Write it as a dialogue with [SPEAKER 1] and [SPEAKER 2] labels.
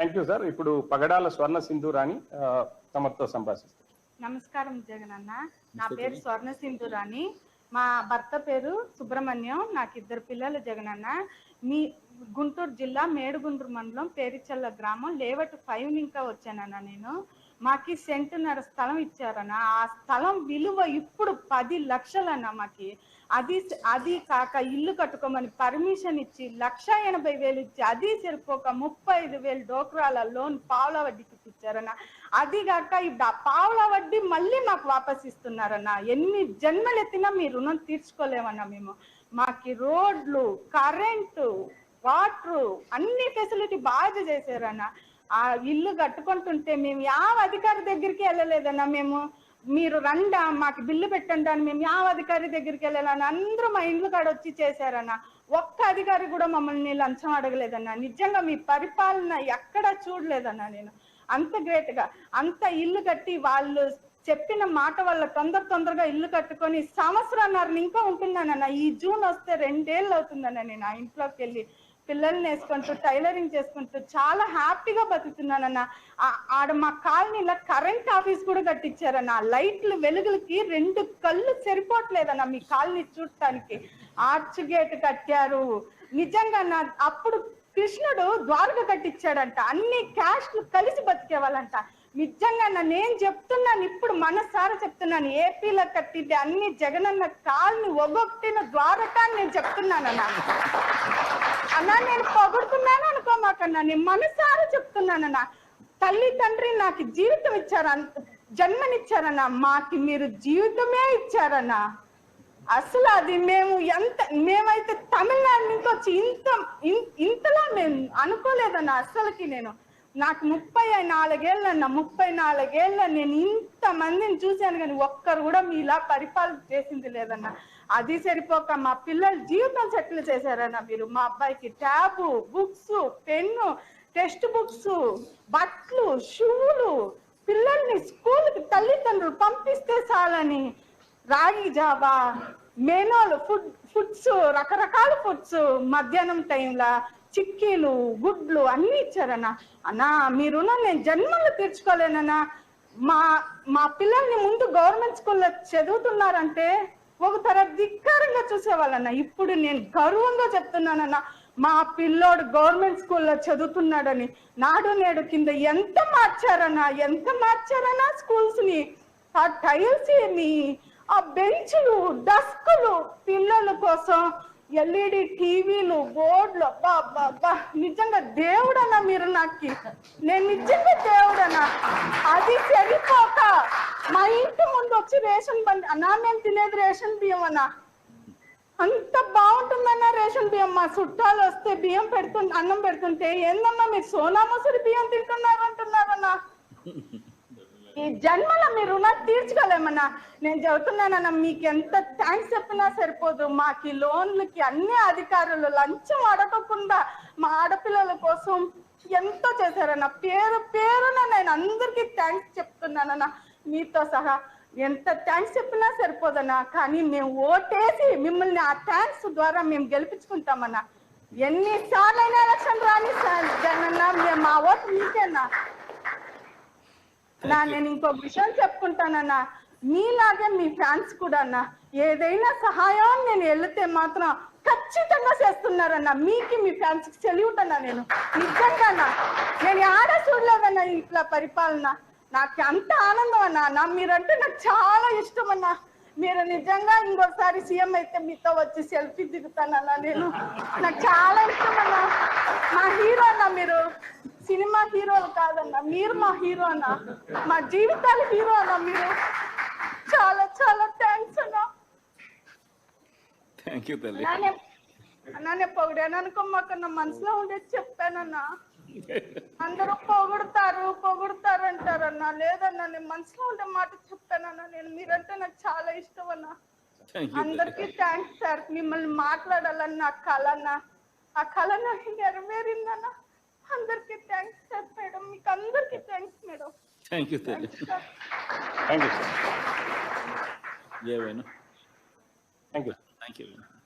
[SPEAKER 1] Thank you sir ఇప్పుడు పగడాల స్వర్ణ సింధూరాణి ఆ, తమతో సంభాషిస్తారు.
[SPEAKER 2] నమస్కారం జగన్ అన్న నా పేరు స్వర్ణ సింధురాణి మా భర్త పేరు సుబ్రహ్మణ్యం నాకు ఇద్దరు పిల్లలు జగన్ అన్న మీ గుంటూరు జిల్లా మేడుగుంటూరు మండలం పేరిచల్ల గ్రామం లేవట్ ఫైవ్ ఇంకా వచ్చానన్న నేను. మాకి సెంటున్నర స్థలం ఇచ్చారన్న. ఆ స్థలం విలువ ఇప్పుడు పది లక్షలన్న మాకి. అది అది కాక ఇల్లు కట్టుకోమని పర్మిషన్ ఇచ్చి లక్ష ఎనభై వేలు ఇచ్చి అది సరిపోక ముప్పై ఐదు వేలు డోక్రాల లోన్ పావుల వడ్డీకి ఇచ్చారన్న అది కాక ఇప్పుడు ఆ పావుల వడ్డీ మళ్ళీ మాకు వాపస్ ఇస్తున్నారన్న. ఎన్ని జన్మలు ఎత్తినా మీ రుణం తీర్చుకోలేమన్నా మేము. మాకి రోడ్లు కరెంటు వాటర్ అన్ని ఫెసిలిటీ బాగా చేశారన్న. ఆ ఇల్లు కట్టుకుంటుంటే మేము యావ అధికారి దగ్గరికి వెళ్ళలేదన్నా మేము. మీరు రండా మాకు బిల్లు పెట్టండి అని మేము యావ అధికారి దగ్గరికి వెళ్ళాలని అందరూ మా ఇండ్లు కాడ వచ్చి చేశారన్న. ఒక్క అధికారి కూడా మమ్మల్ని లంచం అడగలేదన్నా. నిజంగా మీ పరిపాలన ఎక్కడా చూడలేదన్నా నేను. అంత గ్రేట్గా అంత ఇల్లు కట్టి వాళ్ళు చెప్పిన మాట వల్ల తొందర తొందరగా ఇల్లు కట్టుకొని సంవత్సరాన్నర ఇంకా ఉంటున్నానన్న. ఈ జూన్ వస్తే రెండేళ్ళు అవుతుందన్న నేను ఆ ఇంట్లోకి వెళ్ళి. పిల్లల్ని వేసుకుంటూ టైలరింగ్ చేసుకుంటూ చాలా హ్యాపీగా బతుకుతున్నానన్న. ఆ- ఆడ మా కాలనీలో కరెంట్ ఆఫీస్ కూడా కట్టించారన్న. లైట్లు వెలుగులకి రెండు కళ్ళు సరిపోవట్లేదన్న మీ కాలనీ చూడటానికి. ఆర్చ్ గేట్ కట్టారు. నిజంగా నా అప్పుడు కృష్ణుడు ద్వారక కట్టించాడంట. అన్ని క్యాస్ట్లు కలిసి బతికేవాళ్ళంట. నిజంగా నన్ను నేను చెప్తున్నాను ఇప్పుడు మనసారా చెప్తున్నాను. ఏపీలో కట్టింది అన్ని జగనన్న కాల్ని ఒగొట్టిన ద్వారకాన్ని నేను చెప్తున్నానన్నా. అన్నా నేను పొగుడుతున్నాను అనుకోమాకన్నా నేను మనసారా చెప్తున్నానన్నా తల్లి తండ్రి నాకు జీవితం ఇచ్చారు జన్మనిచ్చారన్నా మాకి మీరు జీవితమే ఇచ్చారన్నా. అసలు అది మేము ఎంత మేమైతే తమిళనాడు నుంచి వచ్చి ఇంత ఇన్- ఇంతలా మేము అనుకోలేదన్న అసలుకి నేను. నాకు ముప్పై నాలుగేళ్ళన్న ముప్పై నాలుగేళ్ళ నేను ఇంత మందిని చూశాను కానీ ఒక్కరు కూడా మీలా పరిపాలన చేసింది లేదన్న. అది సరిపోక మా పిల్లల జీవితం సెటిల్ చేశారన్న మీరు. మా అబ్బాయికి tab books pen text books బట్టలు షూలు పిల్లల్ని స్కూల్కి తల్లిదండ్రులు పంపిస్తే చాలని. రాగి జాబా మెనోలు ఫుడ్ ఫుడ్స్ రకరకాల ఫుడ్స్ మధ్యాహ్నం టైంలో చిక్కీలు గుడ్లు అన్ని ఇచ్చారన్న. అన్నా మీ రుణం నేను జన్మలో తీర్చుకోలేనన్నా. మా మా పిల్లల్ని ముందు గవర్నమెంట్ స్కూల్లో చదువుతున్నారంటే ఒక తర ధిక్కారంగా చూసేవాళ్ళన్న. ఇప్పుడు నేను గర్వంగా చెప్తున్నానన్న మా పిల్లోడు గవర్నమెంట్ స్కూల్లో చదువుతున్నాడని నాడు నేడు కింద ఎంత మార్చారన్నా ఎంత మార్చారన్నా స్కూల్స్ని ఆ టైల్స్ ఏమి ఆ బెంచ్లు డస్కులు పిల్లల కోసం ఎల్ఈడి టీవీలు బోర్డులు. అబ్బా అబ్బా అబ్బా. నిజంగా దేవుడన్నా మీరు నాకు. నేను నిజంగా దేవుడన్నా. అది సరిపోక. వచ్చి రేషన్ బండి అన్నా మేము తినేది రేషన్ బియ్యం అన్నా. అంత బాగుంటుందన్న రేషన్ బియ్యం. మా చుట్టాలు వస్తే బియ్యం పెడుతు అన్నం పెడుతుంటే ఏందమ్మా మీరు సోనా మసూరి బియ్యం తింటున్నారు అంటున్నారన్నా? ఈ జన్మలో మీరు రుణం తీర్చుకోలేమన్నా. నేను చెబుతున్నానన్నా మీకు ఎంత థ్యాంక్స్ చెప్పినా సరిపోదు. మాకు ఈ లోన్లకి అన్ని అధికారులు లంచం అడగకుండా మా ఆడపిల్లల కోసం ఎంతో చేశారన్న. పేరు పేరున నేను అందరికీ థ్యాంక్స్ చెప్తున్నానన్న. మీతో సహా ఎంత థ్యాంక్స్ చెప్పినా సరిపోదన్నా కానీ మేము ఓటేసి మిమ్మల్ని ఆ థ్యాంక్స్ ద్వారా మేము గెలిపించుకుంటామన్నా. ఎన్నిసార్లు అయినా ఎలక్షన్ రాని సార్ జగనన్న మేము మా ఓటు మీకేనా? నా నేను ఇంకో విషయం చెప్పుకుంటానన్నా మీలాగే మీ ఫ్యాన్స్ కూడా అన్న ఏదైనా సహాయం నేను వెళితే మాత్రం ఖచ్చితంగా చేస్తున్నారన్న. మీకు మీ ఫ్యాన్స్కి సెల్యూట్ అన్నా నేను. నిజంగా నేను ఆడ చూడలేదన్న ఇట్లా పరిపాలన. నాకు అంత ఆనందం అన్న నా మీరంటే నాకు చాలా ఇష్టం అన్న. మీరు నిజంగా ఇంకోసారి సీఎం అయితే మీతో వచ్చి సెల్ఫీ దిగుతానన్నా నేను. నాకు చాలా ఇష్టం అన్న. మా హీరో అన్న మీరు. సినిమా హీరోలు కాదన్న మీరు మా హీరో అన్న. మా జీవితాల హీరో అన్న మీరు. చాలా చాలా థ్యాంక్స్ అన్న.
[SPEAKER 3] తల్లి.
[SPEAKER 2] నానే నానే పొగిడాను అనుకో మాకు నా మనసులో ఉండేది చెప్పానన్నా. అందరూ పొగుడుతారు పొగుడుతారు అంటారన్నా. లేదన్నా నేను మనసులో ఉండే మాట చెప్పానన్నా నేను మీరంటే నాకు చాలా ఇష్టం అన్నా అందరికీ థ్యాంక్స్ సార్ మిమ్మల్ని మాట్లాడాలని నా కళ అన్న ఆ కళ నాకు నెరవేరిందన్న. అందరికీ థ్యాంక్స్ సార్ మేడం మీకు అందరికీ thanks madam
[SPEAKER 3] thank you
[SPEAKER 1] thank you sir thank you
[SPEAKER 3] thank you